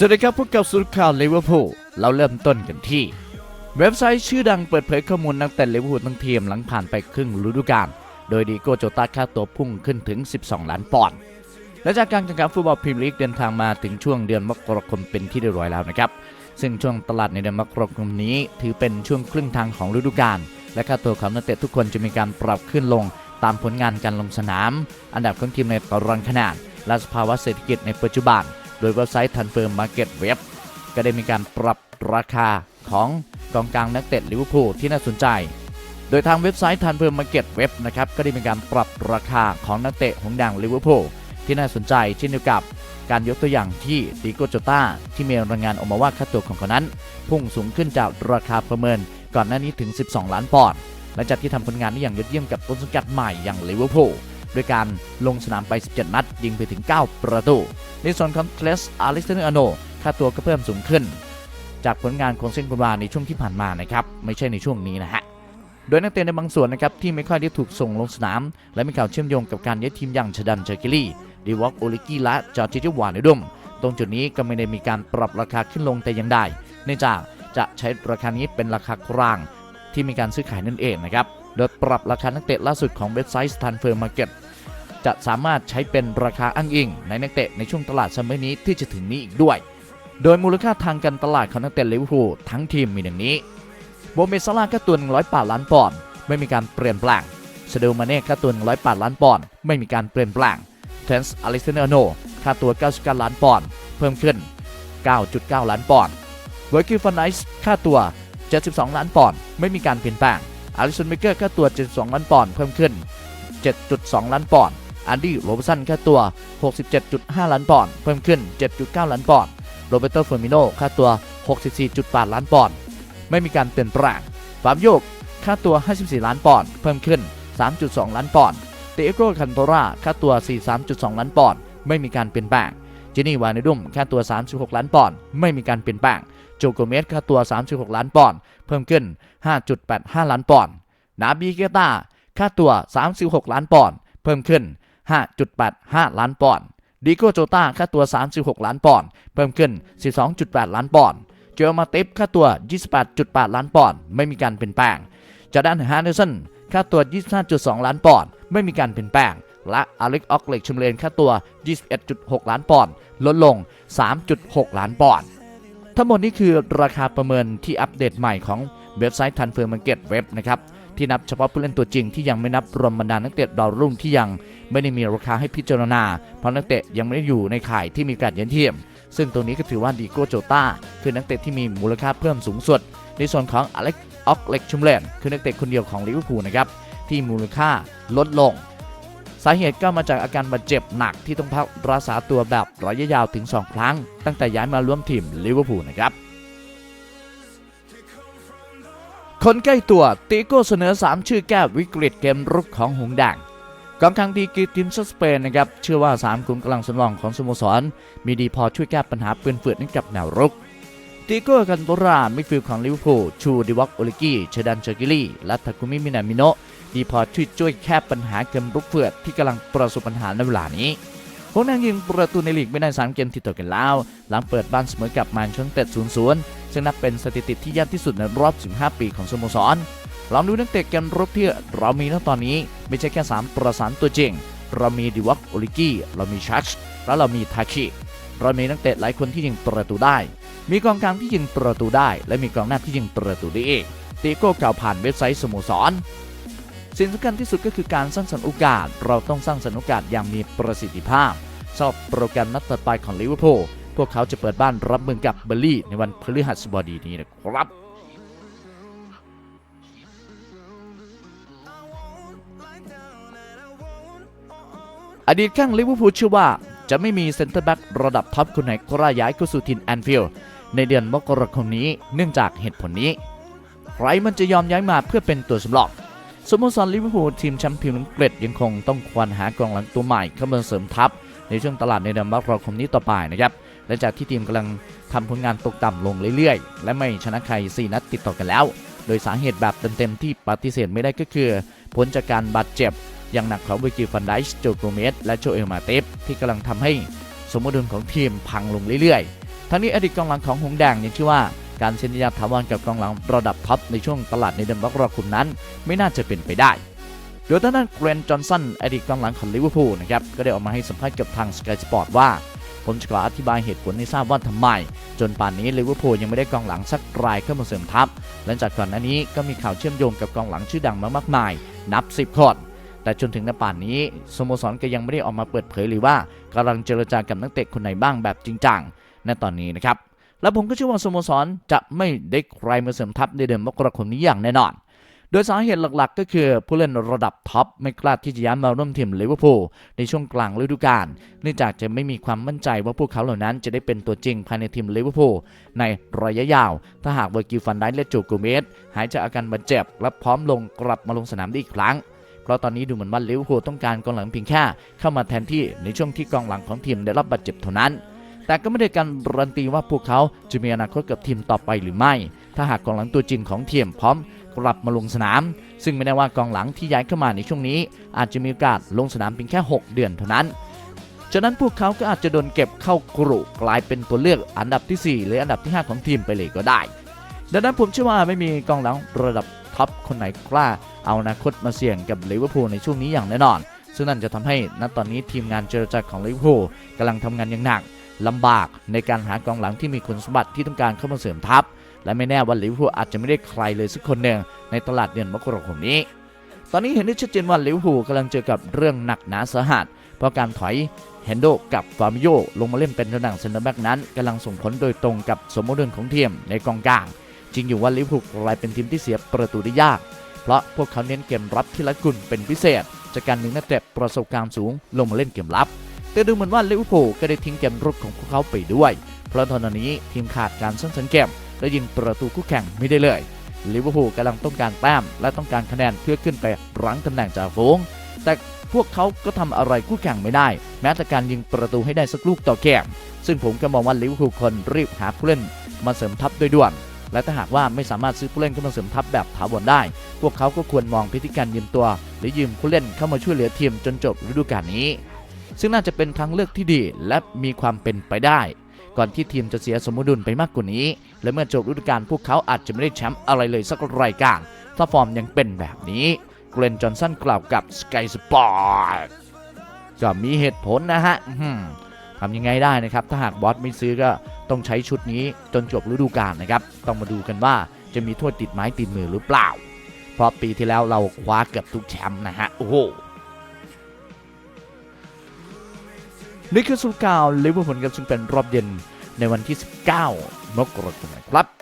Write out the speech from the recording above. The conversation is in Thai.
สวัสดีครับพวกกับสุดข่าวลิเวอร์พูลเราเริ่มต้นกันที่ เว็บไซต์ชื่อดังเปิดเผยข้อมูลนักเตะลิเวอร์พูลทั้งทีมหลังผ่านไปครึ่งฤดูกาลโดยดีโกโจตาค่าตัวพุ่งขึ้นถึง 12 ล้านปอนด์และจากการแข่งขันฟุตบอลพรีเมียร์ลีกเดินทางมาถึงช่วงเดือนมกราคมเป็นที่เรียบร้อยแล้วนะครับ ซึ่งช่วงตลาดในเดือนมกราคมนี้ ถือเป็นช่วงครึ่งทางของฤดูกาลและค่าตัวของนักเตะทุกคนจะมีการปรับขึ้นลง ตามผลงานการลงสนาม อันดับของทีมในตารางคะแนนและสภาวะเศรษฐกิจในปัจจุบัน โดยเว็บไซต์ทันเฟิร์มมาร์เก็ตเว็บก็ได้มีการปรับราคาของกองกลางนักเตะลิเวอร์พูลที่น่าสนใจ โดยทางเว็บไซต์ทันเฟิร์มมาร์เก็ตเว็บนะครับก็ได้มีการปรับราคาของนักเตะหงดังลิเวอร์พูลที่น่าสนใจเช่นเดียวกับการยกตัวอย่างที่ดิโกโจต้าที่มีรายงานออกมาว่าค่าตัวของเขานั้น พุ่งสูงขึ้นจากราคาประเมินก่อนหน้านี้ถึง 12 ล้านปอนด์หลังจากที่ทำผลงานได้อย่างยอดเยี่ยมกับต้นสังกัดใหม่อย่างลิเวอร์พูล ด้วยการลงสนามไป 17 นัด ยิงไปถึง 9 ประตู ในส่วนของเทเลสอาริสเตนอโนค่าตัวก็เพิ่มสูงขึ้น จากผลงานของเซนกุนวาในช่วงที่ผ่านมานะครับ ไม่ใช่ในช่วงนี้นะฮะโดยนักเตะในบางส่วนนะครับที่ไม่ค่อยได้ถูกส่งลงสนาม และมีข่าวเชื่อมโยงกับการย้ายทีมอย่างชดันเจอร์กิลี่ดีวอกโอลิกี้และจอร์จิจิวานในดุมตรงจุดนี้ก็ไม่ได้มีการปรับราคาขึ้นลงแต่อย่างใดเนื่องจากจะใช้ราคานี้เป็นราคากลางที่มีการซื้อขายนั่นเองนะครับ โดยปรับราคานักเตะล่าสุดของเว็บไซต์ Transfer Market จะสามารถใช้เป็นราคาอ้างอิง ในนักเตะในช่วงตลาดซัมเมอร์นี้ที่จะถึงนี้อีกด้วย โดยมูลค่าทางการตลาดของนักเตะลิเวอร์พูลทั้งทีมมีดังนี้โบเมซาลาค่าตัว 108 ล้านปอนด์ไม่มีการเปลี่ยนแปลงเซเดลมาเน่ค่าตัว 108 ล้านปอนด์ไม่มีการเปลี่ยนแปลงเทนส์อเลิเซนเนโนค่าตัว 99 ล้านปอนด์เพิ่มขึ้น 9.9 ล้านปอนด์เวอร์กิลฟอนไนส์ค่าตัว 72 ล้านปอนด์ไม่มีการเปลี่ยนแปลง อาริสันเมเกอร์ค่าตัว 72 ล้านปอนด์เพิ่มขึ้น 7.2 ล้านปอนด์อันดี้โรบสันค่าตัว 67.5 ล้านปอนด์เพิ่มขึ้น 7.9 ล้านปอนด์โรเบโตเฟอร์มิโนค่าตัว 64.8 ล้านปอนด์ไม่มีการเปลี่ยนแปลงฟาบโยกค่าตัว 54 ล้านปอนด์เพิ่มขึ้น 3.2 ล้านปอนด์เตเอโกคันโตราค่าตัว 43.2 ล้านปอนด์ไม่มีการเปลี่ยนแปลงจินี่วานิดุมค่าตัว 36 ล้านปอนด์ไม่มีการเปลี่ยนแปลง จโกเมสค่าตัว 36 ล้านปอนด์เพิ่มขึ้น 5.85 ล้านปอนด์นาบีเกตาค่าตัว 36 ล้านปอนด์เพิ่มขึ้น 5.85 ล้านปอนด์ดิโกโจต้าค่าตัว 36 ล้านปอนด์เพิ่มขึ้น 12.8 ล้านปอนด์เจอมาติฟค่าตัว 28.8 ล้านปอนด์ไม่มีการเปลี่ยนแปลงจอร์แดนฮาร์เนสันค่าตัว 25.2 ล้านปอนด์ไม่มีการเปลี่ยนแปลงและอเล็กออกเล็กชุมเลนค่าตัว 21.6 ล้านปอนด์ลดลง 3.6 ล้านปอนด์ ทั้งหมดนี้คือราคาประเมินที่อัปเดตใหม่ของเว็บไซต์ทันเฟอร์มาร์เก็ตเว็บนะครับที่นับเฉพาะผู้เล่นตัวจริงที่ยังไม่นับรวมบรรดานักเตะดาวรุ่งที่ยังไม่ได้มีราคาให้พิจารณา เพราะนักเตะยังไม่ได้อยู่ในข่ายที่มีการเยันเทียม ซึ่งตรงนี้ก็ถือว่าดีโกโจตาคือนักเตะที่มีมูลค่าเพิ่มสูงสุด ในส่วนของอเล็กออกเล็กชุมเลนคือนักเตะคนเดียวของลิเวอร์พูลนะครับที่มูลค่าลดลง สาเหตุก็มาจากอาการบาดเจ็บหนักที่ต้องพักรักษาตัวแบบระยะยาวถึง 2 ครั้ง ตั้งแต่ย้ายมาร่วมทีมลิเวอร์พูลนะครับคนใกล้ตัวติโก้เสนอ 3 ชื่อแก้วิกฤตเกมรุกของหงส์แดงกองกลางดีกีทีมชาติสเปนนะครับเชื่อว่า 3กลุ่มกำลังสำรองของสโมสร มีดีพอช่วยแก้ปัญหาปืนเฟืดให้กับแนวรุกติโก้กันโตรามิดฟิลด์ของลิเวอร์พูลชูดิวอกโอลิกี้เชดันเชอร์กิลี่และทาคุมิมินามิโนะ ดีพอช่วยช่วยแก้ปัญหาเกมรุกเฟือดที่กำลังประสบปัญหาในเวลานี้พวกนางยิงประตูในลีกไม่ได้3เกมติดต่อกันแล้ว หลังเปิดบ้านเสมอกับมานชนเต็ด0-0ซึ่งนับเป็นสถิติที่ยากที่สุดในรอบ 15 ปีของสโมสร ลองดูนักเตะเกมรุกที่เรามีณตอนนี้ไม่ใช่แค่3ประสานตัวจริง เรามีดิวักโอลิกี้ เรามีชัช และเรามีทาชิเรามีนักเตะหลายคนที่ยิงประตูได้ มีกองกลางที่ยิงประตูได้ และมีกองหน้าที่ยิงประตูได้เองตีโก้กล่าวผ่านเว็บไซต์สโมสร สิ่งสำคัญที่สุดก็คือการสร้างสรรค์โอกาส เราต้องสร้างสรรค์โอกาสอย่างมีประสิทธิภาพสำหรับโปรแกรมนัดต่อไปของลิเวอร์พูลพวกเขาจะเปิดบ้านรับมือกับเบอร์ลี่ในวันพฤหัสบดีนี้นะครับ อดีตข้างลิเวอร์พูลเชื่อว่าจะไม่มีเซนเตอร์แบ็กระดับท็อปคนไหนกล้าย้ายเข้าสู่ทีมแอนฟิลด์ในเดือนมกราคมนี้เนื่องจากเหตุผลนี้ ใครมันจะยอมย้ายมาเพื่อเป็นตัวสำรอง สโมสรลิเวอร์พูลทีมแชมป์พรีเมียร์ลีกอังกฤษยังคงต้องควรหากองหลังตัวใหม่เข้ามาเสริมทัพ ในช่วงตลาดในเดือนมกราคมนี้ต่อไปนะครับและจากที่ทีมกำลังทำผลงานตกต่ำลงเรื่อยๆ และไม่ชนะใคร 4 นัดติดต่อกันแล้ว โดยสาเหตุแบบเต็มๆที่ปฏิเสธไม่ได้ก็คือ ผลจากการบาดเจ็บ อย่างหนักของวิกิฟันไดช์โจโกเมสและโจเอลมาเตฟที่กำลังทำให้สมดุลของทีมพังลงเรื่อยๆ ทั้งนี้อดีตกองหลังของหงส์แดงยังชื่อว่า การเซ็นสัญญาถาวรกับกองหลังระดับท็อปในช่วงตลาดในเดือนมกราคมนั้น ไม่น่าจะเป็นไปได้โดยทางด้านเกรนจอห์นสันอดีตกองหลังของลิเวอร์พูลนะครับก็ได้ออกมาให้สัมภาษณ์กับทางสกายสปอร์ตว่าผมจะขออธิบายเหตุผลให้ทราบว่าทำไม จนป่านนี้ลิเวอร์พูลยังไม่ได้กองหลังสักรายเข้ามาเสริมทัพหลังจากก่อนหน้านี้ก็มีข่าวเชื่อมโยงกับกองหลังชื่อดังมามากมาย นับ 10คนแต่จนถึงณป่านนี้สโมสรก็ยังไม่ได้ออกมาเปิดเผยหรือว่ากำลังเจรจากับนักเตะคนไหนบ้างแบบจริงจังในตอนนี้นะครับ และผมก็เชื่อว่าสโมสรจะไม่ได้ใครมาเสริมทัพในเดือนมกราคมนี้อย่างแน่นอน โดยสาเหตุหลักๆ ก็คือผู้เล่นระดับท็อปไม่กล้าที่จะย้ายมาร่วมทีมลิเวอร์พูลในช่วงกลางฤดูกาลเนื่องจากจะไม่มีความมั่นใจว่าพวกเขาเหล่านั้นจะได้เป็นตัวจริงภายในทีมลิเวอร์พูลในระยะยาว ถ้าหากเวอร์กิลฟันไดและจูกูเมสหายจากอาการบาดเจ็บและพร้อมลงกลับมาลงสนามได้อีกครั้งเพราะตอนนี้ดูเหมือนว่าลิเวอร์พูลต้องการกองหลังเพียงแค่เข้ามาแทนที่ในช่วงที่กองหลังของทีมได้รับบาดเจ็บเท่านั้น แต่ก็ไม่ได้การรันตีว่าพวกเขาจะมีอนาคตกับทีมต่อไปหรือไม่ ถ้าหากกองหลังตัวจริงของทีมพร้อมกลับมาลงสนาม ซึ่งไม่แน่ว่ากองหลังที่ย้ายเข้ามาในช่วงนี้ อาจจะมีโอกาสลงสนามเพียงแค่ 6 เดือนเท่านั้นฉะนั้นพวกเขาก็อาจจะโดนเก็บเข้ากรุกลายเป็นตัวเลือกอันดับทีสี่ 4 หรืออันดับที่ 5 ของทีมไปเลยก็ได้ ดังนั้นผมเชื่อว่าไม่มีกองหลังระดับท็อปคนไหนกล้า เอาอนาคตมาเสี่ยงกับลิเวอร์พูลในช่วงนี้อย่างแน่นอน ซึ่งนั่นจะทำให้ณตอนนี้ทีมงานเจรจาของลิเวอร์พูลกำลังทำงานอย่างหนัก ลำบากในการหากองหลังที่มีคุณสมบัติที่ต้องการเข้ามาเสริมทัพ และไม่แน่ว่าลิเวอร์พูลอาจจะไม่ได้ใครเลยสักคนหนึ่งในตลาดเดือนมกราคมนี้ ตอนนี้เห็นได้ชัดเจนว่าลิเวอร์พูลกำลังเจอกับเรื่องหนักหนาสาหัส เพราะการถอยเฮนโดกับฟาบิโยลงมาเล่นเป็นตำแหน่งเซนเตอร์แบ็กนั้นกำลังส่งผลโดยตรงกับสมดุลของทีมในกองกลาง จริงอยู่ว่าลิเวอร์พูลกลายเป็นทีมที่เสียประตูได้ยาก เพราะพวกเขาเน้นเกมรับที่ละกุลเป็นพิเศษ จากการดึงนักเตะประสบการณ์สูงลงมาเล่นเกมรับ แต่ดูเหมือนว่าลิเวอร์พูลก็ได้ทิ้งเกมรุกของพวกเขาไปด้วย เพราะตอนนี้ทีมขาดการสร้างสรรค์เกมและยิงประตูคู่แข่งไม่ได้เลยลิเวอร์พูลกำลังต้องการแต้มและต้องการคะแนนเพื่อขึ้นไปรั้งตำแหน่งจ่าฝูง แต่พวกเขาก็ทำอะไรคู่แข่งไม่ได้ แม้แต่การยิงประตูให้ได้สักลูกต่อเกมซึ่งผมก็มองว่าลิเวอร์พูลควรรีบหาผู้เล่นมาเสริมทัพโดยด่วน และถ้าหากว่าไม่สามารถซื้อผู้เล่นเข้ามาเสริมทัพแบบถาวรได้ พวกเขาก็ควรมองพิธีการยืมตัว หรือยืมผู้เล่นเข้ามาช่วยเหลือทีมจนจบฤดูกาลนี้ ซึ่งน่าจะเป็นทางเลือกที่ดีและมีความเป็นไปได้ ก่อนที่ทีมจะเสียสมดุลไปมากกว่านี้ และเมื่อจบฤดูกาลพวกเขาอาจจะไม่ได้แชมป์อะไรเลยสักรายการถ้าฟอร์มยังเป็นแบบนี้เกรนจอห์นสันกล่าวกับ Sky Sport ก็มีเหตุผลนะฮะทำยังไงได้นะครับ ถ้าหากบอสไม่ซื้อก็ต้องใช้ชุดนี้จนจบฤดูกาลนะครับ ต้องมาดูกันว่าจะมีโทษติดไม้ติดมือหรือเปล่า เพราะปีที่แล้วเราคว้าเกือบทุกแชมป์นะฮะ โอ้โห นี่คือสุกาวลิเวอร์พูลกับซึ่งเป็นรอบเย็นในวันที่ 19 มกราคมครับ